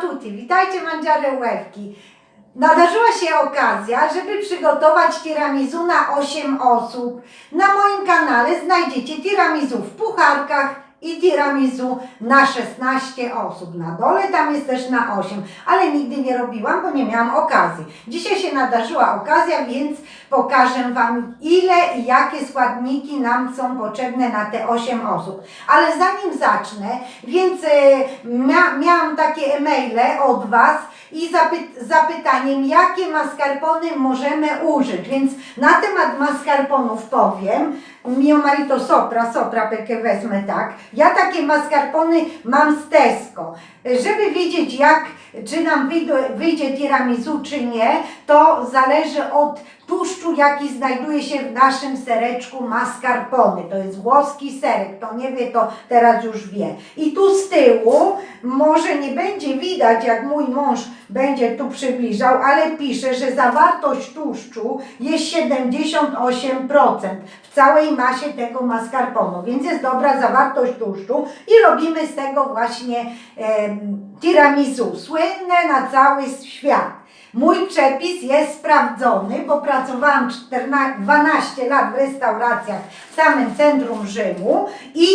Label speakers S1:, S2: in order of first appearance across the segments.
S1: tutti, witajcie Mangiare Łewki. Nadarzyła się okazja, żeby przygotować tiramisu na 8 osób. Na moim kanale znajdziecie tiramisu w pucharkach i tiramisu na 16 osób. Na dole tam jest też na 8, ale nigdy nie robiłam, bo nie miałam okazji. Dzisiaj się nadarzyła okazja, więc pokażę Wam ile i jakie składniki nam są potrzebne na te 8 osób. Ale zanim zacznę, więc e, mia, miałam takie e-maile od Was i zapy- zapytaniem, jakie mascarpone możemy użyć. Więc na temat mascarponów powiem. Mio marito sopra, sopra perché wezmę tak. Ja takie mascarpone mam z Tesco. Żeby wiedzieć jak, czy nam wyjdzie tiramisu czy nie, to zależy od tłuszczu, jaki znajduje się w naszym sereczku mascarpone. To jest włoski serek, to nie wie, to teraz już wie. I tu z tyłu, może nie będzie widać, jak mój mąż będzie tu przybliżał, ale pisze, że zawartość tłuszczu jest 78% w całej masie tego mascarponu, więc jest dobra zawartość tłuszczu i robimy z tego właśnie em, tiramisu, słynne na cały świat. Mój przepis jest sprawdzony, bo pracowałam 14, 12 lat w restauracjach w samym centrum Rzymu i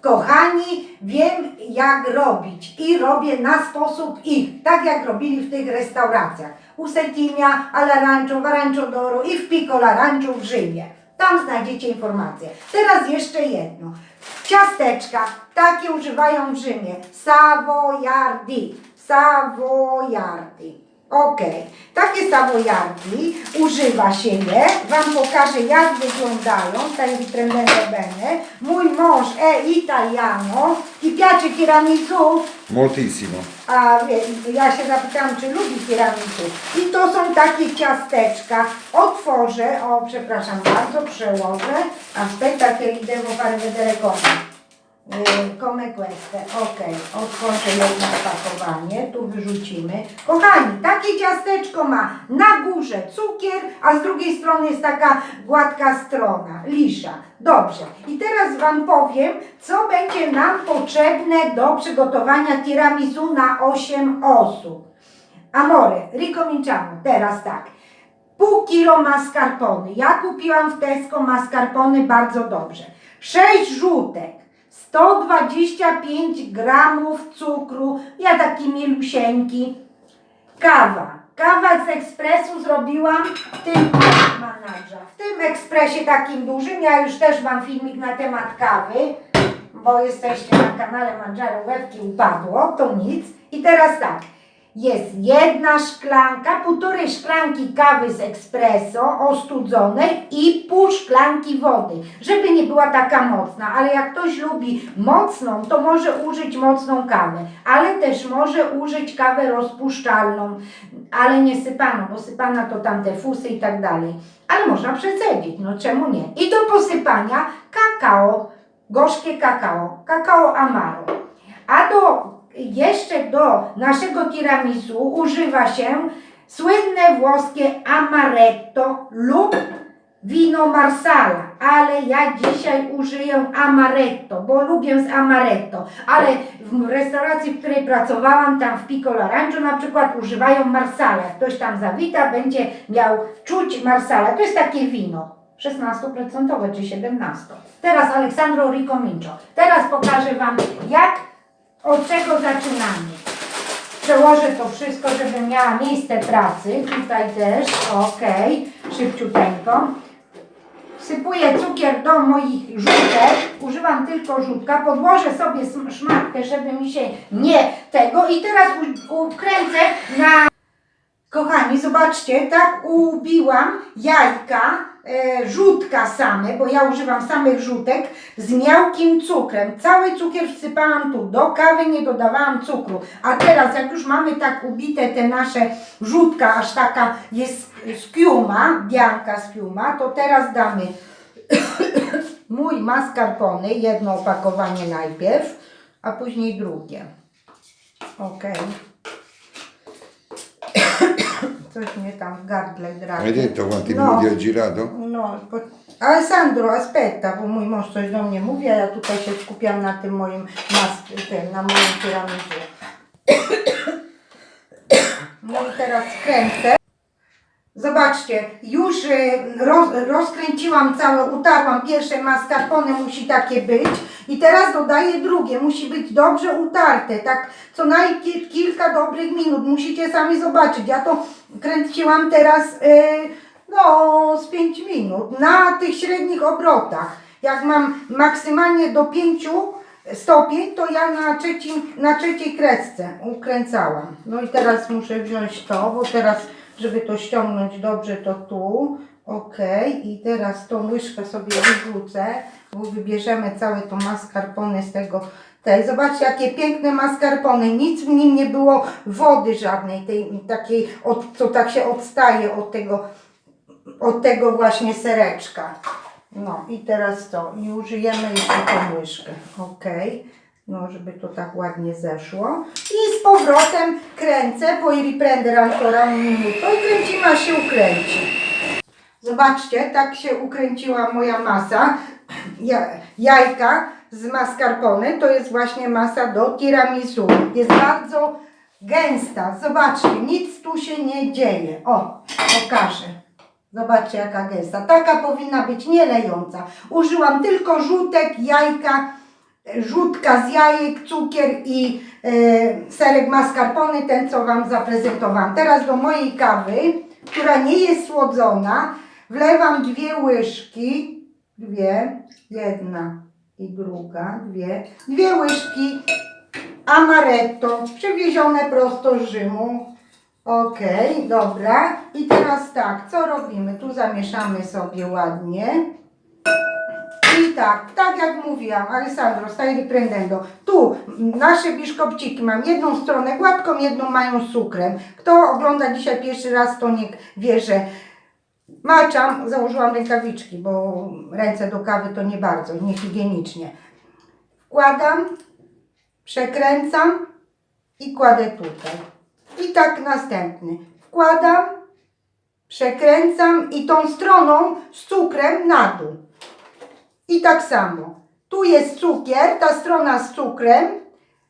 S1: kochani, wiem jak robić i robię na sposób ich, tak jak robili w tych restauracjach. U Settimia, alla Rancho, w Arancio d'Oro i w Piccola Rancho w Rzymie. Tam znajdziecie informacje. Teraz jeszcze jedno. Ciasteczka, takie używają w Rzymie. Savoiardi. Savoiardi. Okej, takie savoiardi używa się je. Wam pokażę jak wyglądają. Tutaj prendere bene. Mój mąż è italiano. Ti piace tiramisu?
S2: Moltissimo.
S1: A wie, ja się zapytałam, czy lubi tiramisu. I to są takie ciasteczka. Otworzę, o przepraszam bardzo, przełożę. Aspetta che li devo fare vedere come. Y, Come queste, ok, otworzę jedno opakowanie, tu wyrzucimy. Kochani, takie ciasteczko ma na górze cukier, a z drugiej strony jest taka gładka strona, lisza. Dobrze, i teraz Wam powiem, co będzie nam potrzebne do przygotowania tiramisu na 8 osób. Amore, ricominciamo, teraz tak. Pół kilo mascarpone. Ja kupiłam w Tesco mascarpone bardzo dobrze. 6 żółtek. 125 gramów cukru. Ja taki milusieńki. Kawa. Kawa z ekspresu zrobiłam w tym. W tym ekspresie takim dużym. Ja już też mam filmik na temat kawy, bo jesteście na kanale Mangiare Łebki upadło, to nic. I teraz tak. Jest jedna szklanka, półtorej szklanki kawy z espresso ostudzonej i pół szklanki wody, żeby nie była taka mocna, ale jak ktoś lubi mocną, to może użyć mocną kawę, ale też może użyć kawę rozpuszczalną, ale nie sypaną, bo sypana to tamte fusy i tak dalej. Ale można przecedzić, no czemu nie? I do posypania kakao, gorzkie kakao, kakao amaro. A do jeszcze do naszego tiramisu używa się słynne włoskie amaretto lub wino marsala, ale ja dzisiaj użyję amaretto, bo lubię z amaretto, ale w restauracji, w której pracowałam, tam w Piccolo Rancho na przykład używają marsala. Ktoś tam zawita, będzie miał czuć marsala. To jest takie wino. 16% czy 17%. Teraz Aleksandro Ricomincio. Teraz pokażę Wam, jak od czego zaczynamy? Przełożę to wszystko, żebym miała miejsce pracy. Tutaj też, ok, szybciuteńko. Wsypuję cukier do moich żółtek. Używam tylko żółtka. Podłożę sobie szmatkę, żeby mi się nie tego. I teraz ukręcę na... Kochani, zobaczcie, tak ubiłam jajka, e, żółtka same, bo ja używam samych żółtek, z miałkim cukrem. Cały cukier wsypałam tu, do kawy nie dodawałam cukru. A teraz, jak już mamy tak ubite te nasze żółtka, aż taka jest skiuma, bianka skiuma, to teraz damy mój mascarpone, jedno opakowanie najpierw, a później drugie. Okej. Coś mnie tam gardle drapie.
S2: Hai detto quanti
S1: No.
S2: minuti hai girato?
S1: No, po... Alessandro, aspetta, bo mój mąż coś do mnie mówi, a ja tutaj się skupiam na tym moim mas... tym, na moim tiramisu. teraz kręcę. Zobaczcie, już y, roz, rozkręciłam całe, utarłam pierwsze mascarpone, musi takie być. I teraz dodaję drugie, musi być dobrze utarte, tak co najmniej kilka dobrych minut, musicie sami zobaczyć. Ja to kręciłam teraz, y, no, z 5 minut, na tych średnich obrotach. Jak mam maksymalnie do 5 stopień, to ja na, trzecim, na trzeciej kresce ukręcałam. No i teraz muszę wziąć to, bo teraz, żeby to ściągnąć dobrze, to tu. Ok, i teraz tą łyżkę sobie wyrzucę, bo wybierzemy całe to mascarpone z tego tej. Zobaczcie, jakie piękne mascarpone. Nic w nim nie było wody żadnej, tej takiej, od, co tak się odstaje od tego, od tego właśnie sereczka. No i teraz to. I użyjemy jeszcze tą łyżkę. Ok. No, żeby to tak ładnie zeszło. I z powrotem kręcę, bo i riprender ancora un minuto i kręcimy, aż się ukręci. Zobaczcie, tak się ukręciła moja masa. Ja, jajka z mascarpone to jest właśnie masa do tiramisu. Jest bardzo gęsta. Zobaczcie, nic tu się nie dzieje. O, pokażę. Zobaczcie jaka gęsta. Taka powinna być nie lejąca. Użyłam tylko żółtek, jajka, żółtka z jajek, cukier i e, serek mascarpone, ten co Wam zaprezentowałam. Teraz do mojej kawy, która nie jest słodzona, wlewam dwie łyżki, dwie, jedna i druga, dwie, dwie łyżki amaretto, przywiezione prosto z Rzymu. Okej, dobra. I teraz tak, co robimy? Tu zamieszamy sobie ładnie. Tak, tak jak mówiłam, Alessandro, stai riprendendo. Tu nasze biszkopciki mam jedną stronę gładką, jedną mają z cukrem. Kto ogląda dzisiaj pierwszy raz, to niech wie, że maczam, założyłam rękawiczki, bo ręce do kawy to nie bardzo, niehigienicznie. Wkładam, przekręcam i kładę tutaj. I tak następny. Wkładam, przekręcam i tą stroną z cukrem na dół. I tak samo. Tu jest cukier, ta strona z cukrem,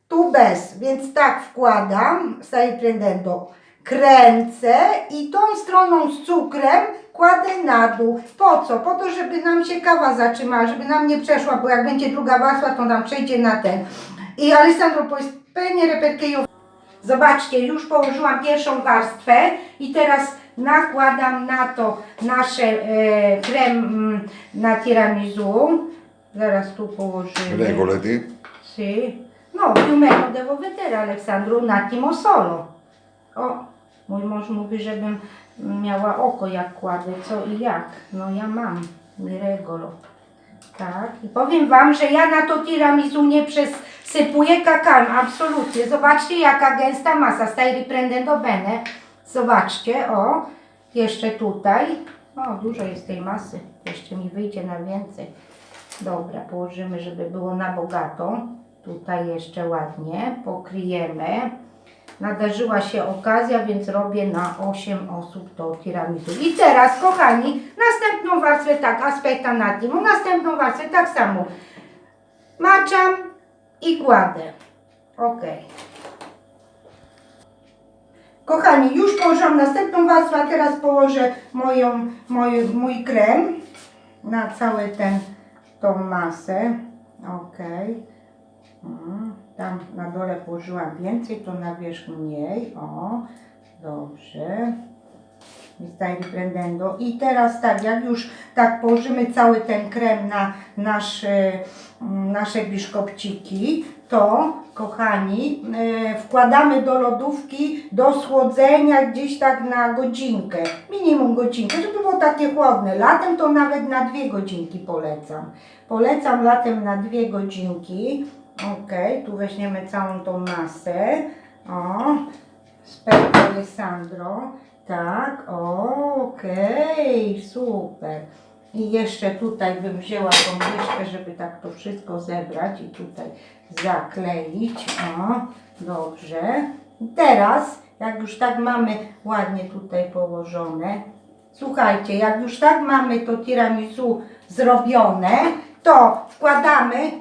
S1: tu bez. Więc tak wkładam, stai prendendo, kręcę i tą stroną z cukrem kładę na dół. Po co? Po to, żeby nam się kawa zatrzymała, żeby nam nie przeszła, bo jak będzie druga warstwa, to nam przejdzie na ten. I Alessandro, perché io Zobaczcie, już położyłam pierwszą warstwę i teraz nakładam na to nasze e, krem mm, na tiramisu. Zaraz tu położymy.
S2: Regolati.
S1: Sì. No, più o meno devo vedere Aleksandru un attimo solo. O, mój mąż mówi, żebym miała oko jak kładę, co i jak. No ja mam, regolo. Tak, i powiem Wam, że ja na to tiramisu nie przesypuję kakao, absolutnie. Zobaczcie jaka gęsta masa, stai riprendendo bene. Zobaczcie, o, jeszcze tutaj. O, dużo jest tej masy, jeszcze mi wyjdzie na więcej. Dobra, położymy, żeby było na bogato. Tutaj jeszcze ładnie pokryjemy. Nadarzyła się okazja, więc robię na 8 osób to tiramisu. I teraz, kochani, następną warstwę tak, aspetta un attimo, następną warstwę tak samo. Maczam i kładę. Ok. Kochani, już położyłam następną warstwę, a teraz położę moją, mój, mój krem na cały ten, tą masę. Ok. Mm, Tam na dole położyłam więcej, to na wierzch mniej. O, dobrze. Stai riprendendo. I teraz tak, jak już tak położymy cały ten krem na nasze, mm, nasze biszkopciki, to kochani, e, wkładamy do lodówki do schłodzenia gdzieś tak na godzinkę, minimum godzinkę, żeby było takie chłodne. Latem to nawet na dwie godzinki polecam. Polecam latem na dwie godzinki. Ok, tu weźmiemy całą tą masę. O, Spero Alessandro. Tak, okej, super. I jeszcze tutaj bym wzięła tą łyżkę, żeby tak to wszystko zebrać i tutaj zakleić. O, dobrze. Teraz, jak już tak mamy ładnie tutaj położone, słuchajcie, jak już tak mamy to tiramisu zrobione, to wkładamy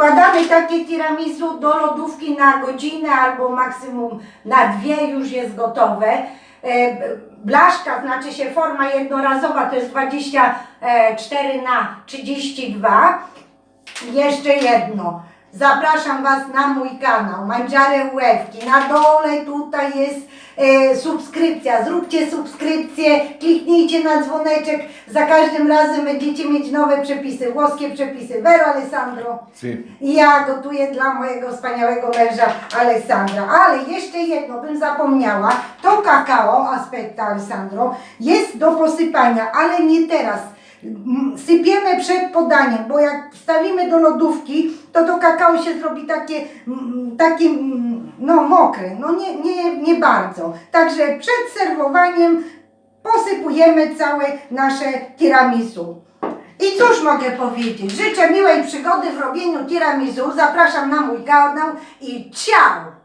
S1: Wkładamy takie tiramisu do lodówki na godzinę albo maksimum na dwie już jest gotowe. E, Blaszka, znaczy się forma jednorazowa, to jest 24 na 32. Jeszcze jedno. Zapraszam Was na mój kanał Mandziare Łewki. Na dole tutaj jest e, subskrypcja. Zróbcie subskrypcję, kliknijcie na dzwoneczek. Za każdym razem będziecie mieć nowe przepisy, włoskie przepisy. Vero Alessandro.
S2: Sì.
S1: I ja gotuję dla mojego wspaniałego męża Alessandra. Ale jeszcze jedno bym zapomniała. To kakao, aspetta Alessandro, jest do posypania, ale nie teraz. Mm, Sypiemy przed podaniem, bo jak wstawimy do lodówki, to to kakao się zrobi takie, mm, takie mm, no mokre, no nie, nie, nie bardzo. Także przed serwowaniem posypujemy całe nasze tiramisu. I cóż mogę powiedzieć? Życzę miłej przygody w robieniu tiramisu. Zapraszam na mój kanał i ciao!